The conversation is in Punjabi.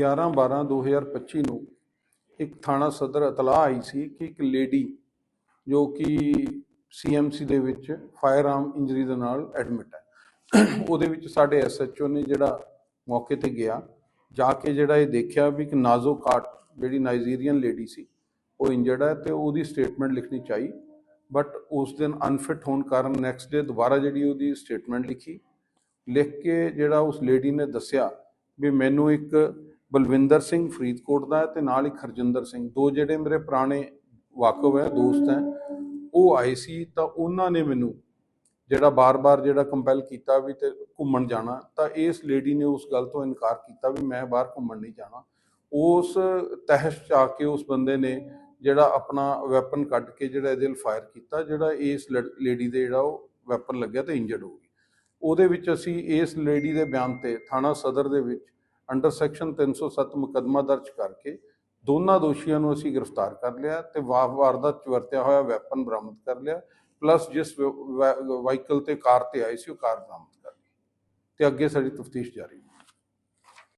11/12/2025 ਨੂੰ ਇੱਕ ਥਾਣਾ ਸਦਰ ਇਤਲਾਹ ਆਈ ਸੀ ਕਿ ਇੱਕ ਲੇਡੀ ਜੋ ਕਿ ਸੀਐਮਸੀ ਦੇ ਵਿੱਚ ਫਾਇਰ ਆਰਮ ਇੰਜਰੀ ਦੇ ਨਾਲ ਐਡਮਿਟ ਹੈ। ਉਹਦੇ ਵਿੱਚ ਸਾਡੇ ਐਸਐਚਓ ਨੇ ਜਿਹੜਾ ਮੌਕੇ ਤੇ ਗਿਆ, ਜਾ ਕੇ ਜਿਹੜਾ ਇਹ ਦੇਖਿਆ ਵੀ ਇੱਕ ਨਾਜ਼ੋ ਕਾਟ ਜਿਹੜੀ ਨਾਈਜੀਰੀਅਨ ਲੇਡੀ ਸੀ, ਉਹ ਇੰਜਰਡ ਹੈ ਤੇ ਉਹਦੀ ਸਟੇਟਮੈਂਟ ਲਿਖਣੀ ਚਾਹੀ, ਬਟ ਉਸ ਦਿਨ ਅਨਫਿਟ ਹੋਣ ਕਾਰਨ ਨੈਕਸਟ ਡੇ ਦੁਬਾਰਾ ਜਿਹੜੀ ਉਹਦੀ ਸਟੇਟਮੈਂਟ ਲਿਖੀ। ਲਿਖ ਕੇ ਜਿਹੜਾ ਉਸ ਲੇਡੀ ਨੇ ਦੱਸਿਆ ਵੀ ਮੈਨੂੰ ਇੱਕ ਬਲਵਿੰਦਰ ਸਿੰਘ ਫਰੀਦਕੋਟ ਦਾ ਹੈ ਤੇ ਨਾਲ ਹੀ ਹਰਜਿੰਦਰ ਸਿੰਘ। ਦੋ ਜਿਹੜੇ ਮੇਰੇ ਪੁਰਾਣੇ ਵਾਕਫ ਹੈ, ਦੋਸਤ ਹੈ, ਉਹ ਆਏ ਸੀ ਤਾਂ ਉਹਨਾਂ ਨੇ ਮੈਨੂੰ ਜਿਹੜਾ ਬਾਰ-ਬਾਰ ਜਿਹੜਾ ਕੰਪੈਲ ਕੀਤਾ ਵੀ ਤੇ ਘੁੰਮਣ ਜਾਣਾ, ਤਾਂ ਇਸ ਲੇਡੀ ਨੇ ਉਸ ਗੱਲ ਤੋਂ ਇਨਕਾਰ ਕੀਤਾ ਵੀ ਮੈਂ ਬਾਹਰ ਘੁੰਮਣ ਨਹੀਂ ਜਾਣਾ। ਉਸ ਤਹਿਸ਼ ਚ ਆ ਕੇ ਉਸ ਬੰਦੇ ਨੇ ਜਿਹੜਾ ਆਪਣਾ ਵੈਪਨ ਕੱਢ ਕੇ ਜਿਹੜਾ ਇਹਦੇ ਨਾਲ ਫਾਇਰ ਕੀਤਾ, ਜਿਹੜਾ ਇਸ ਲੇਡੀ ਦੇ ਜਿਹੜਾ ਉਹ ਵੈਪਨ ਲੱਗਿਆ ਤੇ ਇੰਜਰਡ ਹੋ ਗਈ। ਉਹਦੇ ਵਿੱਚ ਅਸੀਂ ਇਸ ਲੇਡੀ ਦੇ ਬਿਆਨ ਤੇ, ਥਾਣਾ ਸਦਰ ਦੇ ਵਿੱਚ ਅੰਡਰ ਸੈਕਸ਼ਨ 307 ਮੁਕੱਦਮਾ ਦਰਜ ਕਰਕੇ ਦੋਨਾਂ ਦੋਸ਼ੀਆਂ ਨੂੰ ਅਸੀਂ ਗ੍ਰਿਫਤਾਰ ਕਰ ਲਿਆ ਤੇ ਵਾ- ਵਾਰਦਾਤ ਚ ਵਰਤਿਆ ਹੋਇਆ ਵੈਪਨ ਬਰਾਮਦ ਕਰ ਲਿਆ, ਪਲੱਸ ਜਿਸ ਵਹੀਕਲ ਤੇ ਕਾਰ ਤੇ ਆਏ ਸੀ ਉਹ ਕਾਰ ਬਰਾਮਦ ਕਰ ਲਈ ਤੇ ਅੱਗੇ ਸਾਡੀ ਤਫਤੀਸ਼ ਜਾਰੀ। ਹੈ